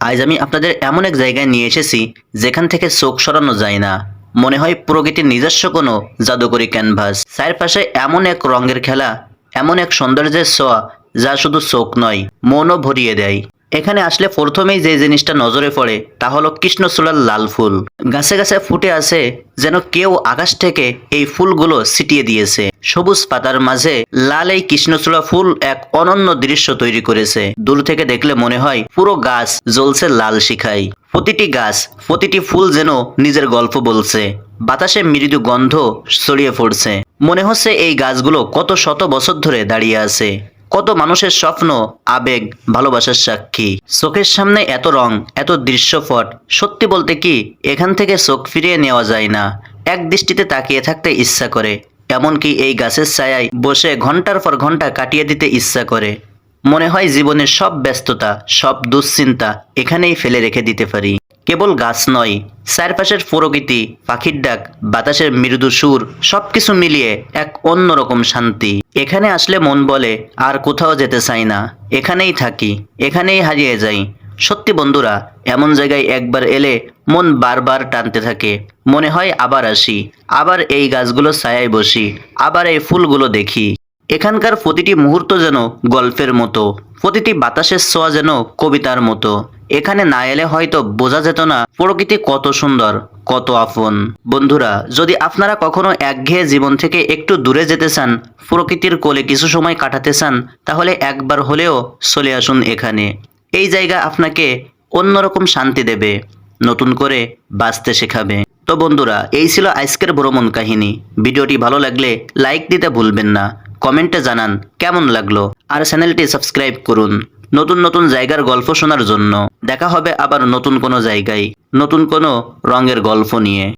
আজ আমি আপনাদের এমন এক জায়গায় নিয়ে এসেছি, যেখান থেকে চোখ সরানো যায় না। মনে হয় প্রকৃতির নিজস্ব কোনো জাদুকরি ক্যানভাস। চারপাশে এমন এক রঙের খেলা, এমন এক সৌন্দর্যের ছোঁয়া, যা শুধু চোখ নয়, মনও ভরিয়ে দেয়। এখানে আসলে প্রথমেই যে জিনিসটা নজরে পড়ে, তা হলো কৃষ্ণচূড়ার লাল ফুল। গাছে গাছে ফুটে আছে যেন কেউ আকাশ থেকে এই ফুলগুলো ছিটিয়ে দিয়েছে। সবুজ পাতার মাঝে লাল এই কৃষ্ণচূড়া ফুল এক অনন্য দৃশ্য তৈরি করেছে। দূর থেকে দেখলে মনে হয় পুরো গাছ জ্বলছে লাল শিখায়। প্রতিটি গাছ, প্রতিটি ফুল যেন নিজের গল্প বলছে। বাতাসে মৃদু গন্ধ ছড়িয়ে পড়ছে। মনে হচ্ছে এই গাছগুলো কত শত বছর ধরে দাঁড়িয়ে আছে। কত মানুষের স্বপ্ন, আবেগ, ভালোবাসার সাক্ষী। চোখের সামনে এত রং, এত দৃশ্যপট, সত্যি বলতে কি, এখান থেকে চোখ ফিরিয়ে নেওয়া যায় না। এক দৃষ্টিতে তাকিয়ে থাকতে ইচ্ছা করে, এমনকি এই গাছের ছায়ায় বসে ঘণ্টার পর ঘণ্টা কাটিয়ে দিতে ইচ্ছা করে। মনে হয় জীবনের সব ব্যস্ততা, সব দুশ্চিন্তা এখানেই ফেলে রেখে দিতে পারি। কেবল গাছ নয়, চারপাশের প্রকৃতি, পাখির ডাক, বাতাসের মৃদু সুর, সবকিছু মিলিয়ে এক অন্যরকম শান্তি। এখানে আসলে মন বলে, আর কোথাও যেতে চাই না। এখানেই থাকি, এখানেই হারিয়ে যাই। সত্যি বন্ধুরা, এমন জায়গায় একবার এলে মন বারবার টানতে থাকে। মনে হয় আবার আসি, আবার এই গাছগুলো ছায়ায় বসি, আবার এই ফুলগুলো দেখি। এখানকার প্রতিটি মুহূর্ত যেন গল্পের মতো, প্রতিটি বাতাসের ছোঁয়া যেন কবিতার মতো। এখানে না এলে হয়তো বোঝা যেত না প্রকৃতি কত সুন্দর, কত আপন বন্ধুরা, যদি আপনারা কখনো একঘেয়ে জীবন থেকে একটু দূরে যেতে চান, প্রকৃতির কোলে কিছু সময় কাটাতে চান, তাহলে একবার হলেও চলে আসুন এখানে। এই জায়গা আপনাকে অন্যরকম শান্তি দেবে, নতুন করে বাঁচতে শেখাবে। তো বন্ধুরা, এই ছিল আজকের ভ্রমণ কাহিনী। ভিডিওটি ভালো লাগলে লাইক দিতে ভুলবেন না। কমেন্টে জানান কেমন লাগল। আর চ্যানেলটি সাবস্ক্রাইব করুন। নতুন নতুন জায়গার গল্প শোনার জন্য। দেখা হবে আবার নতুন কোনো জায়গায়, নতুন কোনো রঙের গল্প নিয়ে।